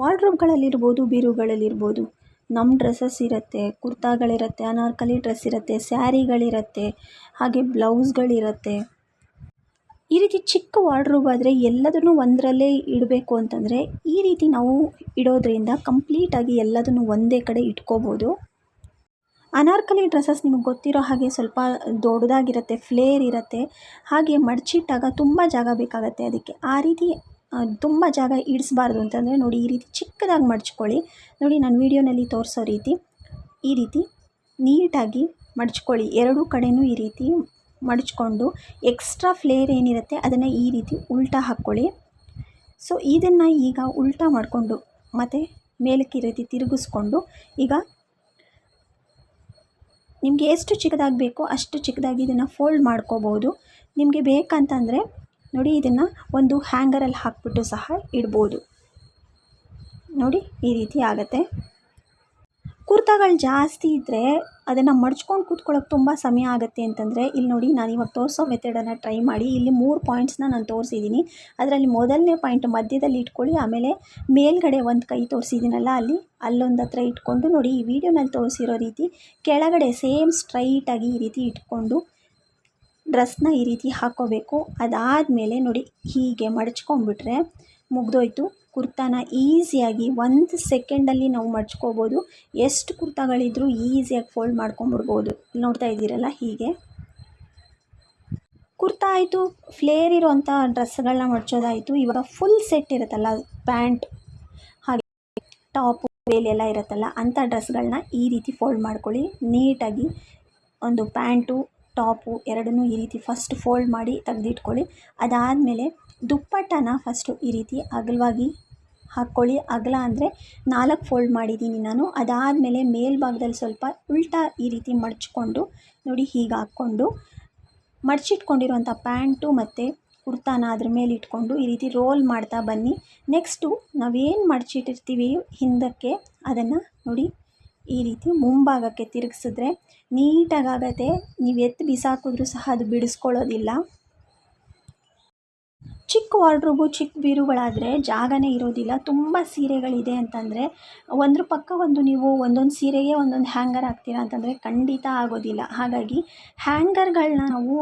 ವಾರ್ಡ್ರೋಬ್ಗಳಲ್ಲಿರ್ಬೋದು, ಬೀರುಗಳಲ್ಲಿರ್ಬೋದು ನಮ್ಮ ಡ್ರೆಸ್ಸಸ್ ಇರುತ್ತೆ, ಕುರ್ತಾಗಳಿರುತ್ತೆ, ಅನಾರ್ಕಲಿ ಡ್ರೆಸ್ ಇರುತ್ತೆ, ಸ್ಯಾರಿಗಳಿರುತ್ತೆ, ಹಾಗೆ ಬ್ಲೌಸ್ಗಳಿರುತ್ತೆ. ಈ ರೀತಿ ಚಿಕ್ಕ ವಾರ್ಡ್ರೋಬ್ ಆದರೆ ಎಲ್ಲದನ್ನು ಒಂದರಲ್ಲೇ ಇಡಬೇಕು ಅಂತಂದರೆ ಈ ರೀತಿ ನಾವು ಇಡೋದ್ರಿಂದ ಕಂಪ್ಲೀಟಾಗಿ ಎಲ್ಲದನ್ನು ಒಂದೇ ಕಡೆ ಇಟ್ಕೋಬೋದು. ಅನಾರ್ಕಲಿ ಡ್ರೆಸ್ಸಸ್ ನಿಮಗೆ ಗೊತ್ತಿರೋ ಹಾಗೆ ಸ್ವಲ್ಪ ದೊಡ್ಡದಾಗಿರುತ್ತೆ, ಫ್ಲೇರ್ ಇರುತ್ತೆ, ಹಾಗೆ ಮಡಚಿಟ್ಟಾಗ ತುಂಬ ಜಾಗ ಬೇಕಾಗುತ್ತೆ ಅದಕ್ಕೆ. ಆ ರೀತಿ ತುಂಬ ಜಾಗ ಇಡಿಸ್ಬಾರ್ದು ಅಂತಂದರೆ ನೋಡಿ ಈ ರೀತಿ ಚಿಕ್ಕದಾಗಿ ಮಡ್ಚ್ಕೊಳ್ಳಿ. ನೋಡಿ ನಾನು ವೀಡಿಯೋನಲ್ಲಿ ತೋರಿಸೋ ರೀತಿ ಈ ರೀತಿ ನೀಟಾಗಿ ಮಡ್ಚ್ಕೊಳ್ಳಿ. ಎರಡೂ ಕಡೆಯೂ ಈ ರೀತಿ ಮಡಚ್ಕೊಂಡು ಎಕ್ಸ್ಟ್ರಾ ಫ್ಲೇರ್ ಏನಿರುತ್ತೆ ಅದನ್ನು ಈ ರೀತಿ ಉಲ್ಟಾ ಹಾಕ್ಕೊಳ್ಳಿ. ಸೊ, ಇದನ್ನು ಈಗ ಉಲ್ಟಾ ಮಾಡಿಕೊಂಡು ಮತ್ತು ಮೇಲಕ್ಕೆ ಈ ರೀತಿ ತಿರುಗಿಸ್ಕೊಂಡು ಈಗ ನಿಮಗೆ ಎಷ್ಟು ಚಿಕ್ಕದಾಗಿ ಬೇಕೋ ಅಷ್ಟು ಚಿಕ್ಕದಾಗಿ ಇದನ್ನು ಫೋಲ್ಡ್ ಮಾಡ್ಕೋಬೋದು. ನಿಮಗೆ ಬೇಕಂತಂದರೆ ನೋಡಿ, ಇದನ್ನು ಒಂದು ಹ್ಯಾಂಗರಲ್ಲಿ ಹಾಕ್ಬಿಟ್ಟು ಸಹ ಇಡ್ಬೋದು. ನೋಡಿ, ಈ ರೀತಿ ಆಗುತ್ತೆ. ಕುರ್ತಾಗಳು ಜಾಸ್ತಿ ಇದ್ದರೆ ಅದನ್ನು ಮಡ್ಚ್ಕೊಂಡು ಕೂತ್ಕೊಳ್ಳೋಕೆ ತುಂಬ ಸಮಯ ಆಗುತ್ತೆ ಅಂತಂದರೆ, ಇಲ್ಲಿ ನೋಡಿ ನಾನು ಇವಾಗ ತೋರಿಸೋ ಮೆಥಡನ್ನು ಟ್ರೈ ಮಾಡಿ, ಇಲ್ಲಿ ಮೂರು ಪಾಯಿಂಟ್ಸ್ನ ನಾನು ತೋರಿಸಿದ್ದೀನಿ ಅದರಲ್ಲಿ ಮೊದಲನೇ ಪಾಯಿಂಟ್ ಮಧ್ಯದಲ್ಲಿ ಇಟ್ಕೊಳ್ಳಿ, ಆಮೇಲೆ ಮೇಲ್ಗಡೆ ಒಂದು ಕೈ ತೋರಿಸಿದ್ದೀನಲ್ಲ ಅಲ್ಲಿ, ಅಲ್ಲೊಂದು ಹತ್ರ ಇಟ್ಕೊಂಡು ನೋಡಿ, ಈ ವಿಡಿಯೋನಲ್ಲಿ ತೋರಿಸಿರೋ ರೀತಿ ಕೆಳಗಡೆ ಸೇಮ್ ಸ್ಟ್ರೈಟಾಗಿ ಈ ರೀತಿ ಇಟ್ಕೊಂಡು ಡ್ರೆಸ್ನ ಈ ರೀತಿ ಹಾಕ್ಕೋಬೇಕು. ಅದಾದಮೇಲೆ ನೋಡಿ ಹೀಗೆ ಮಡಚ್ಕೊಂಬಿಟ್ರೆ ಮುಗ್ದೋಯ್ತು. ಕುರ್ತಾನ ಈಸಿಯಾಗಿ ಒಂದು ಸೆಕೆಂಡಲ್ಲಿ ನಾವು ಮಡ್ಚ್ಕೋಬೋದು. ಎಷ್ಟು ಕುರ್ತಾಗಳಿದ್ರೂ ಈಸಿಯಾಗಿ ಫೋಲ್ಡ್ ಮಾಡ್ಕೊಂಬಿಡ್ಬೋದು ನೋಡ್ತಾ ಇದ್ದೀರಲ್ಲ ಹೀಗೆ. ಕುರ್ತಾ ಆಯಿತು. ಫ್ಲೇರ್ ಇರೋವಂಥ ಡ್ರೆಸ್ಗಳನ್ನ ಮಡ್ಚೋದಾಯಿತು. ಇವಾಗ ಫುಲ್ ಸೆಟ್ ಇರುತ್ತಲ್ಲ ಪ್ಯಾಂಟ್, ಹಾಗೆ ಟಾಪು ಎಲ್ಲ ಇರುತ್ತಲ್ಲ ಅಂಥ ಡ್ರೆಸ್ಗಳನ್ನ ಈ ರೀತಿ ಫೋಲ್ಡ್ ಮಾಡ್ಕೊಳ್ಳಿ. ನೀಟಾಗಿ ಒಂದು ಪ್ಯಾಂಟು ಟಾಪು ಎರಡನ್ನೂ ಈ ರೀತಿ ಫಸ್ಟ್ ಫೋಲ್ಡ್ ಮಾಡಿ ತೆಗೆದಿಟ್ಕೊಳ್ಳಿ. ಅದಾದಮೇಲೆ ದುಪ್ಪಟ್ಟನ ಫಸ್ಟು ಈ ರೀತಿ ಅಗಲವಾಗಿ ಹಾಕ್ಕೊಳ್ಳಿ. ಅಗಲ ಅಂದರೆ ನಾಲ್ಕು ಫೋಲ್ಡ್ ಮಾಡಿದ್ದೀನಿ ನಾನು. ಅದಾದಮೇಲೆ ಮೇಲ್ಭಾಗದಲ್ಲಿ ಸ್ವಲ್ಪ ಉಲ್ಟಾ ಈ ರೀತಿ ಮಡಚ್ಕೊಂಡು, ನೋಡಿ ಹೀಗೆ ಹಾಕ್ಕೊಂಡು, ಮಡಚಿಟ್ಕೊಂಡಿರುವಂಥ ಪ್ಯಾಂಟು ಮತ್ತು ಕುರ್ತಾನ ಅದ್ರ ಮೇಲೆ ಇಟ್ಕೊಂಡು ಈ ರೀತಿ ರೋಲ್ ಮಾಡ್ತಾ ಬನ್ನಿ. ನೆಕ್ಸ್ಟು ನಾವೇನು ಮಡಚಿಟ್ಟಿರ್ತೀವಿ ಹಿಂದಕ್ಕೆ, ಅದನ್ನು ನೋಡಿ ಈ ರೀತಿ ಮುಂಭಾಗಕ್ಕೆ ತಿರುಗಿಸಿದ್ರೆ ನೀಟಾಗಿ ಆಗುತ್ತೆ ನೀವು ಎತ್ತು ಬಿಸಾಕಿದ್ರೂ ಸಹ ಅದು ಬಿಡಿಸ್ಕೊಳ್ಳೋದಿಲ್ಲ. ಚಿಕ್ಕ ವಾರ್ಡ್ರೋಬು, ಚಿಕ್ಕ ಬೀರುಗಳಾದರೆ ಜಾಗನೇ ಇರೋದಿಲ್ಲ. ತುಂಬ ಸೀರೆಗಳಿದೆ ಅಂತಂದರೆ ಒಂದ್ರ ಪಕ್ಕ ಒಂದು ನೀವು ಒಂದೊಂದು ಸೀರೆಗೆ ಒಂದೊಂದು ಹ್ಯಾಂಗರ್ ಹಾಕ್ತೀರ ಅಂತಂದರೆ ಖಂಡಿತ ಆಗೋದಿಲ್ಲ. ಹಾಗಾಗಿ ಹ್ಯಾಂಗರ್ಗಳನ್ನ ನಾವು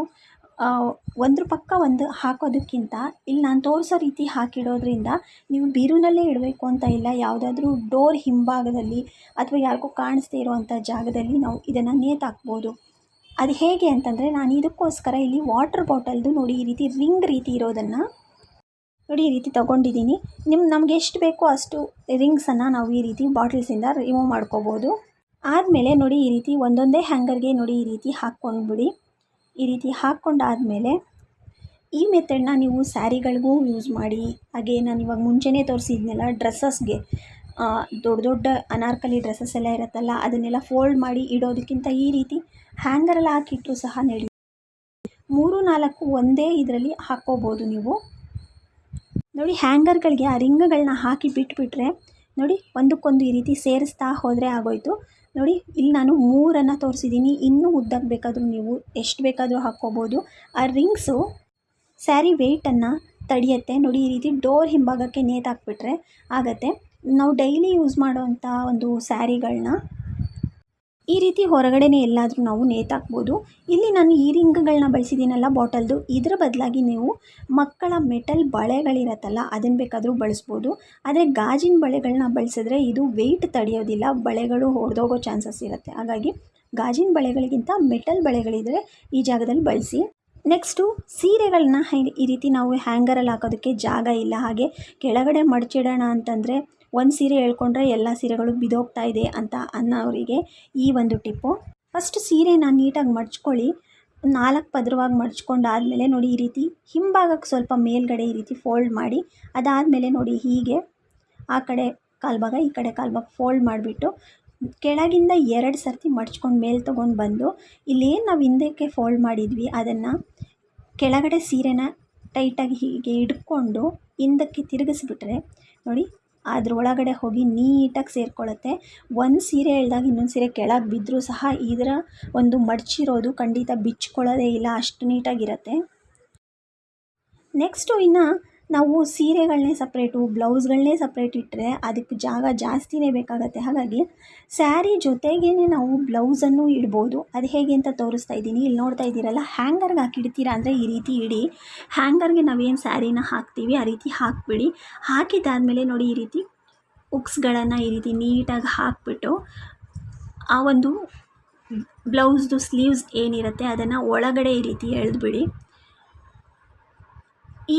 ಒಂದ್ರ ಪಕ್ಕ ಒಂದು ಹಾಕೋದಕ್ಕಿಂತ ಇಲ್ಲಿ ನಾನು ತೋರಿಸೋ ರೀತಿ ಹಾಕಿಡೋದ್ರಿಂದ ನೀವು ಬೀರುನಲ್ಲೇ ಇಡಬೇಕು ಅಂತ ಇಲ್ಲ, ಯಾವುದಾದ್ರೂ ಡೋರ್ ಹಿಂಭಾಗದಲ್ಲಿ ಅಥವಾ ಯಾರಿಗೂ ಕಾಣಿಸ್ದೇ ಇರುವಂಥ ಜಾಗದಲ್ಲಿ ನಾವು ಇದನ್ನು ನೇತಾಕ್ಬೋದು ಅದು ಹೇಗೆ ಅಂತಂದರೆ ನಾನು ಇದಕ್ಕೋಸ್ಕರ ಇಲ್ಲಿ ವಾಟರ್ ಬಾಟಲ್ದು ನೋಡಿ ಈ ರೀತಿ ರಿಂಗ್ ರೀತಿ ಇರೋದನ್ನು ನೋಡಿ ಈ ರೀತಿ ತೊಗೊಂಡಿದ್ದೀನಿ. ನಿಮ್ಮ ನಮ್ಗೆ ಎಷ್ಟು ಬೇಕೋ ಅಷ್ಟು ರಿಂಗ್ಸನ್ನು ನಾವು ಈ ರೀತಿ ಬಾಟಲ್ಸಿಂದ ರಿಮೂವ್ ಮಾಡ್ಕೋಬೋದು. ಆದಮೇಲೆ ನೋಡಿ ಈ ರೀತಿ ಒಂದೊಂದೇ ಹ್ಯಾಂಗರ್ಗೆ ನೋಡಿ ಈ ರೀತಿ ಹಾಕ್ಕೊಂಡ್ಬಿಡಿ. ಈ ರೀತಿ ಹಾಕ್ಕೊಂಡಾದಮೇಲೆ ಈ ಮೆಥಡನ್ನ ನೀವು ಸ್ಯಾರಿಗಳಿಗೂ ಯೂಸ್ ಮಾಡಿ, ಹಾಗೆ ನಾನು ಇವಾಗ ಮುಂಚೆನೇ ತೋರಿಸಿದ್ನಲ್ಲ, ಡ್ರೆಸ್ಸಸ್ಗೆ ದೊಡ್ಡ ದೊಡ್ಡ ಅನಾರ್ಕಲಿ ಡ್ರೆಸ್ಸಸ್ ಎಲ್ಲ ಇರುತ್ತಲ್ಲ, ಅದನ್ನೆಲ್ಲ ಫೋಲ್ಡ್ ಮಾಡಿ ಇಡೋದಕ್ಕಿಂತ ಈ ರೀತಿ ಹ್ಯಾಂಗರಲ್ಲಿ ಹಾಕಿಟ್ಟರು ಸಹ ನಡಿ ಮೂರು, ನಾಲ್ಕು ಒಂದೇ ಇದರಲ್ಲಿ ಹಾಕ್ಕೋಬೋದು ನೀವು. ನೋಡಿ, ಹ್ಯಾಂಗರ್ಗಳಿಗೆ ಆ ರಿಂಗ್ಗಳನ್ನ ಹಾಕಿ ಬಿಟ್ಬಿಟ್ರೆ, ನೋಡಿ, ಒಂದಕ್ಕೊಂದು ಈ ರೀತಿ ಸೇರಿಸ್ತಾ ಹೋದರೆ ಆಗೋಯ್ತು. ನೋಡಿ, ಇಲ್ಲಿ ನಾನು ಮೂರನ್ನು ತೋರಿಸಿದ್ದೀನಿ. ಇನ್ನೂ ಉದ್ದಕ್ಕೆ ಬೇಕಾದರೂ ನೀವು ಎಷ್ಟು ಬೇಕಾದರೂ ಹಾಕ್ಕೋಬೋದು. ಆ ರಿಂಗ್ಸು ಸ್ಯಾರಿ ವೆಯ್ಟನ್ನು ತಡೆಯುತ್ತೆ. ನೋಡಿ, ಈ ರೀತಿ ಡೋರ್ ಹಿಂಭಾಗಕ್ಕೆ ನೇತಾಕ್ಬಿಟ್ರೆ ಆಗುತ್ತೆ. ನಾವು ಡೈಲಿ ಯೂಸ್ ಮಾಡೋವಂಥ ಒಂದು ಸ್ಯಾರಿಗಳನ್ನ ಈ ರೀತಿ ಹೊರಗಡೆನೇ ಎಲ್ಲಾದರೂ ನಾವು ನೇತಾಕ್ಬೋದು. ಇಲ್ಲಿ ನಾನು ಈ ರಿಂಗ್ಗಳನ್ನ ಬಳಸಿದ್ದೀನಲ್ಲ ಬಾಟಲ್ದು, ಇದರ ಬದಲಾಗಿ ನೀವು ಮಕ್ಕಳ ಮೆಟಲ್ ಬಳೆಗಳಿರತ್ತಲ್ಲ ಅದನ್ನು ಬೇಕಾದರೂ ಬಳಸ್ಬೋದು. ಆದರೆ ಗಾಜಿನ ಬಳೆಗಳನ್ನ ಬಳಸಿದ್ರೆ ಇದು ವೆಯ್ಟ್ ತಡೆಯೋದಿಲ್ಲ, ಬಳೆಗಳು ಹೊಡೆದೋಗೋ ಚಾನ್ಸಸ್ ಇರುತ್ತೆ. ಹಾಗಾಗಿ ಗಾಜಿನ ಬಳೆಗಳಿಗಿಂತ ಮೆಟಲ್ ಬಳೆಗಳಿದ್ದರೆ ಈ ಜಾಗದಲ್ಲಿ ಬಳಸಿ. ನೆಕ್ಸ್ಟು ಸೀರೆಗಳನ್ನ ಈ ರೀತಿ ನಾವು ಹ್ಯಾಂಗರಲ್ಲಿ ಹಾಕೋದಕ್ಕೆ ಜಾಗ ಇಲ್ಲ. ಹಾಗೆ ಕೆಳಗಡೆ ಮಡಚಿಡೋಣ ಅಂತಂದರೆ ಒಂದು ಸೀರೆ ಹೇಳ್ಕೊಂಡ್ರೆ ಎಲ್ಲ ಸೀರೆಗಳು ಬಿದೋಗ್ತಾ ಇದೆ ಅಂತ ಅನ್ನೋರಿಗೆ ಈ ಒಂದು ಟಿಪ್ಪು. ಫಸ್ಟ್ ಸೀರೆನ ನೀಟಾಗಿ ಮಡ್ಚ್ಕೊಳ್ಳಿ. ನಾಲ್ಕು ಪದರವಾಗಿ ಮಡ್ಚ್ಕೊಂಡಾದಮೇಲೆ ನೋಡಿ ಈ ರೀತಿ ಹಿಂಭಾಗಕ್ಕೆ ಸ್ವಲ್ಪ ಮೇಲ್ಗಡೆ ಈ ರೀತಿ ಫೋಲ್ಡ್ ಮಾಡಿ. ಅದಾದಮೇಲೆ ನೋಡಿ ಹೀಗೆ ಆ ಕಡೆ ಕಾಲ್ಭಾಗ, ಈ ಕಡೆ ಕಾಲ್ಭಾಗ ಫೋಲ್ಡ್ ಮಾಡಿಬಿಟ್ಟು ಕೆಳಗಿಂದ ಎರಡು ಸರ್ತಿ ಮಡ್ಚ್ಕೊಂಡು ಮೇಲೆ ತೊಗೊಂಡು ಬಂದು ಇಲ್ಲೇನು ನಾವು ಹಿಂದಕ್ಕೆ ಫೋಲ್ಡ್ ಮಾಡಿದ್ವಿ ಅದನ್ನು ಕೆಳಗಡೆ ಸೀರೆನ ಟೈಟಾಗಿ ಹೀಗೆ ಹಿಡ್ಕೊಂಡು ಹಿಂದಕ್ಕೆ ತಿರುಗಿಸ್ಬಿಟ್ರೆ ನೋಡಿ ಅದ್ರ ಒಳಗಡೆ ಹೋಗಿ ನೀಟಾಗಿ ಸೇರ್ಕೊಳ್ಳುತ್ತೆ. ಒಂದು ಸೀರೆ ಎಳ್ದಾಗ ಇನ್ನೊಂದು ಸೀರೆ ಕೆಳಗೆ ಬಿದ್ದರೂ ಸಹ ಇದರ ಒಂದು ಮಡಚಿರೋದು ಖಂಡಿತ ಬಿಚ್ಕೊಳ್ಳೋದೇ ಇಲ್ಲ, ಅಷ್ಟು ನೀಟಾಗಿರುತ್ತೆ. ನೆಕ್ಸ್ಟು ಇನ್ನು ನಾವು ಸೀರೆಗಳನ್ನೇ ಸಪ್ರೇಟು, ಬ್ಲೌಸ್ಗಳನ್ನೇ ಸಪ್ರೇಟ್ ಇಟ್ಟರೆ ಅದಕ್ಕೆ ಜಾಗ ಜಾಸ್ತಿನೇ ಬೇಕಾಗತ್ತೆ. ಹಾಗಾಗಿ ಸ್ಯಾರಿ ಜೊತೆಗೇ ನಾವು ಬ್ಲೌಸನ್ನು ಇಡ್ಬೋದು. ಅದು ಹೇಗೆ ಅಂತ ತೋರಿಸ್ತಾ ಇದ್ದೀನಿ. ಇಲ್ಲಿ ನೋಡ್ತಾ ಇದ್ದೀರಲ್ಲ, ಹ್ಯಾಂಗರ್ಗೆ ಹಾಕಿಡ್ತೀರಾ ಅಂದರೆ ಈ ರೀತಿ ಇಡಿ. ಹ್ಯಾಂಗರ್ಗೆ ನಾವೇನು ಸ್ಯಾರಿನ ಹಾಕ್ತೀವಿ, ಆ ರೀತಿ ಹಾಕಿಬಿಡಿ. ಹಾಕಿದ್ದಾದಮೇಲೆ ನೋಡಿ ಈ ರೀತಿ ಉಕ್ಸ್ಗಳನ್ನು ಈ ರೀತಿ ನೀಟಾಗಿ ಹಾಕಿಬಿಟ್ಟು ಆ ಒಂದು ಬ್ಲೌಸ್ದು ಸ್ಲೀವ್ಸ್ ಏನಿರುತ್ತೆ ಅದನ್ನು ಒಳಗಡೆ ಈ ರೀತಿ ಎಳೆದ್ಬಿಡಿ.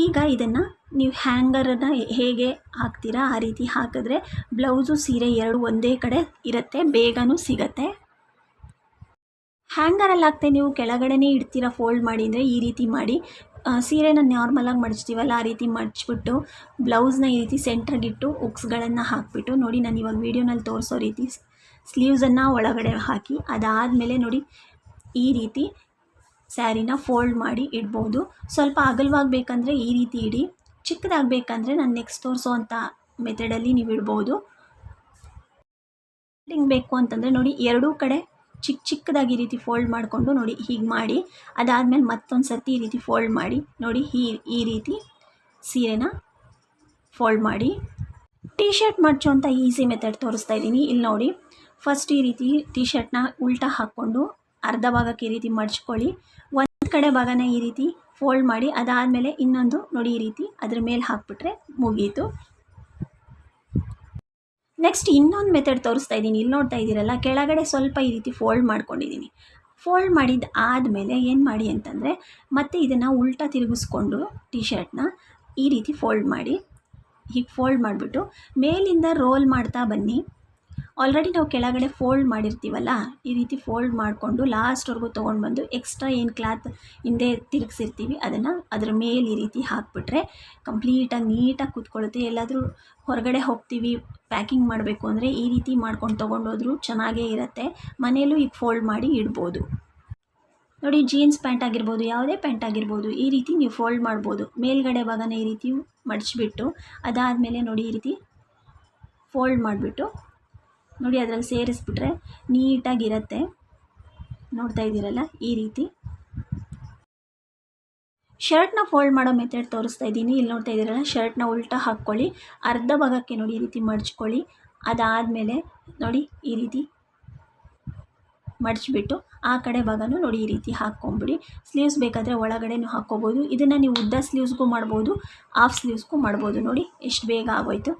ಈಗ ಇದನ್ನು ನೀವು ಹ್ಯಾಂಗರನ್ನು ಹೇಗೆ ಹಾಕ್ತೀರಾ, ಆ ರೀತಿ ಹಾಕಿದ್ರೆ ಬ್ಲೌಸು, ಸೀರೆ ಎರಡು ಒಂದೇ ಕಡೆ ಇರುತ್ತೆ, ಬೇಗನೂ ಸಿಗತ್ತೆ. ಹ್ಯಾಂಗರಲ್ಲಿ ಹಾಕ್ತೆ ನೀವು? ಕೆಳಗಡೆನೇ ಇಡ್ತೀರಾ ಫೋಲ್ಡ್ ಮಾಡಿ ಅಂದರೆ ಈ ರೀತಿ ಮಾಡಿ. ಸೀರೆನ ನಾರ್ಮಲಾಗಿ ಮಡಚ್ತೀವಲ್ಲ, ಆ ರೀತಿ ಮಡಚ್ಬಿಟ್ಟು ಬ್ಲೌಸ್ನ ಈ ರೀತಿ ಸೆಂಟ್ರಿಗಿಟ್ಟು ಉಕ್ಸ್ಗಳನ್ನು ಹಾಕಿಬಿಟ್ಟು ನೋಡಿ, ನಾನು ಇವಾಗ ವೀಡಿಯೋನಲ್ಲಿ ತೋರಿಸೋ ರೀತಿ ಸ್ಲೀವ್ಸನ್ನು ಒಳಗಡೆ ಹಾಕಿ, ಅದಾದಮೇಲೆ ನೋಡಿ ಈ ರೀತಿ ಸ್ಯಾರಿನ ಫೋಲ್ಡ್ ಮಾಡಿ ಇಡ್ಬೋದು. ಸ್ವಲ್ಪ ಅಗಲವಾಗಿ ಬೇಕಂದರೆ ಈ ರೀತಿ ಇಡಿ. ಚಿಕ್ಕದಾಗಬೇಕಂದ್ರೆ ನಾನು ನೆಕ್ಸ್ಟ್ ತೋರಿಸೋ ಅಂಥ ಮೆಥಡಲ್ಲಿ ನೀವು ಇಡ್ಬೋದು. ಫೋಲ್ಡಿಂಗ್ ಬೇಕು ಅಂತಂದರೆ ನೋಡಿ ಎರಡೂ ಕಡೆ ಚಿಕ್ಕ ಚಿಕ್ಕದಾಗಿ ಈ ರೀತಿ ಫೋಲ್ಡ್ ಮಾಡಿಕೊಂಡು ನೋಡಿ ಹೀಗೆ ಮಾಡಿ, ಅದಾದಮೇಲೆ ಮತ್ತೊಂದು ಸರ್ತಿ ಈ ರೀತಿ ಫೋಲ್ಡ್ ಮಾಡಿ, ನೋಡಿ ಈ ಈ ರೀತಿ ಸೀರೆನ ಫೋಲ್ಡ್ ಮಾಡಿ. ಟೀ ಶರ್ಟ್ ಮಡ್ಚೋ ಅಂತ ಈಸಿ ಮೆಥಡ್ ತೋರಿಸ್ತಾ ಇದ್ದೀನಿ. ಇಲ್ಲಿ ನೋಡಿ ಫಸ್ಟ್ ಈ ರೀತಿ ಟೀ ಶರ್ಟ್ನ ಉಲ್ಟಾ ಹಾಕ್ಕೊಂಡು ಅರ್ಧ ಭಾಗಕ್ಕೆ ಈ ರೀತಿ ಮಡ್ಚ್ಕೊಳ್ಳಿ. ಒಂದು ಕಡೆ ಭಾಗನ ಈ ರೀತಿ ಫೋಲ್ಡ್ ಮಾಡಿ ಅದಾದಮೇಲೆ ಇನ್ನೊಂದು ನೋಡಿ ಈ ರೀತಿ ಅದ್ರ ಮೇಲೆ ಹಾಕ್ಬಿಟ್ರೆ ಮುಗೀತು. ನೆಕ್ಸ್ಟ್ ಇನ್ನೊಂದು ಮೆಥಡ್ ತೋರಿಸ್ತಾ ಇದ್ದೀನಿ. ಇಲ್ಲಿ ನೋಡ್ತಾ ಇದ್ದೀರಲ್ಲ, ಕೆಳಗಡೆ ಸ್ವಲ್ಪ ಈ ರೀತಿ ಫೋಲ್ಡ್ ಮಾಡ್ಕೊಂಡಿದ್ದೀನಿ. ಫೋಲ್ಡ್ ಮಾಡಿದ ಆದಮೇಲೆ ಏನು ಮಾಡಿ ಅಂತಂದರೆ ಮತ್ತೆ ಇದನ್ನು ಉಲ್ಟಾ ತಿರುಗಿಸ್ಕೊಂಡು ಟಿ ಶರ್ಟ್ನ ಈ ರೀತಿ ಫೋಲ್ಡ್ ಮಾಡಿ, ಹೀಗೆ ಫೋಲ್ಡ್ ಮಾಡಿಬಿಟ್ಟು ಮೇಲಿಂದ ರೋಲ್ ಮಾಡ್ತಾ ಬನ್ನಿ. ಆಲ್ರೆಡಿ ನಾವು ಕೆಳಗಡೆ ಫೋಲ್ಡ್ ಮಾಡಿರ್ತೀವಲ್ಲ, ಈ ರೀತಿ ಫೋಲ್ಡ್ ಮಾಡಿಕೊಂಡು ಲಾಸ್ಟ್ವರೆಗೂ ತೊಗೊಂಡು ಬಂದು ಎಕ್ಸ್ಟ್ರಾ ಏನು ಕ್ಲಾತ್ ಹಿಂದೆ ತಿರುಗಿಸಿರ್ತೀವಿ, ಅದನ್ನು ಅದ್ರ ಮೇಲೆ ಈ ರೀತಿ ಹಾಕಿಬಿಟ್ರೆ ಕಂಪ್ಲೀಟಾಗಿ ನೀಟಾಗಿ ಕೂತ್ಕೊಳ್ಳುತ್ತೆ. ಎಲ್ಲಾದರೂ ಹೊರಗಡೆ ಹೋಗ್ತೀವಿ ಪ್ಯಾಕಿಂಗ್ ಮಾಡಬೇಕು ಅಂದರೆ ಈ ರೀತಿ ಮಾಡ್ಕೊಂಡು ತೊಗೊಂಡೋದ್ರೂ ಚೆನ್ನಾಗೇ ಇರುತ್ತೆ. ಮನೆಯಲ್ಲೂ ಈಗ ಫೋಲ್ಡ್ ಮಾಡಿ ಇಡ್ಬೋದು. ನೋಡಿ ಜೀನ್ಸ್ ಪ್ಯಾಂಟ್ ಆಗಿರ್ಬೋದು, ಯಾವುದೇ ಪ್ಯಾಂಟ್ ಆಗಿರ್ಬೋದು, ಈ ರೀತಿ ನೀವು ಫೋಲ್ಡ್ ಮಾಡ್ಬೋದು. ಮೇಲ್ಗಡೆ ಭಾಗನ ಈ ರೀತಿ ಮಡಚಿಬಿಟ್ಟು, ಅದಾದಮೇಲೆ ನೋಡಿ ಈ ರೀತಿ ಫೋಲ್ಡ್ ಮಾಡಿಬಿಟ್ಟು ನೋಡಿ ಅದ್ರಲ್ಲಿ ಸೇರಿಸ್ಬಿಟ್ರೆ ನೀಟಾಗಿರತ್ತೆ. ನೋಡ್ತಾ ಇದ್ದೀರಲ್ಲ? ಈ ರೀತಿ. ಶರ್ಟ್ನ ಫೋಲ್ಡ್ ಮಾಡೋ ಮೆಥಡ್ ತೋರಿಸ್ತಾ ಇದ್ದೀನಿ. ಇಲ್ಲಿ ನೋಡ್ತಾ ಇದ್ದೀರಲ್ಲ? ಶರ್ಟ್ನ ಉಲ್ಟಾ ಹಾಕ್ಕೊಳ್ಳಿ. ಅರ್ಧ ಭಾಗಕ್ಕೆ ನೋಡಿ ಈ ರೀತಿ ಮಡಚ್ಕೊಳ್ಳಿ. ಅದಾದಮೇಲೆ ನೋಡಿ ಈ ರೀತಿ ಮಡಚಿಬಿಟ್ಟು ಆ ಕಡೆ ಭಾಗನೂ ನೋಡಿ ಈ ರೀತಿ ಹಾಕ್ಕೊಂಬಿಡಿ. ಸ್ಲೀವ್ಸ್ ಬೇಕಾದರೆ ಒಳಗಡೆನೂ ಹಾಕ್ಕೋಬೋದು. ಇದನ್ನು ನೀವು ಉದ್ದ ಸ್ಲೀವ್ಸ್ಗೂ ಮಾಡ್ಬೋದು, ಆಫ್ ಸ್ಲೀವ್ಸ್ಗೂ ಮಾಡ್ಬೋದು. ನೋಡಿ, ಎಷ್ಟು ಬೇಗ ಆಗೋಯ್ತು.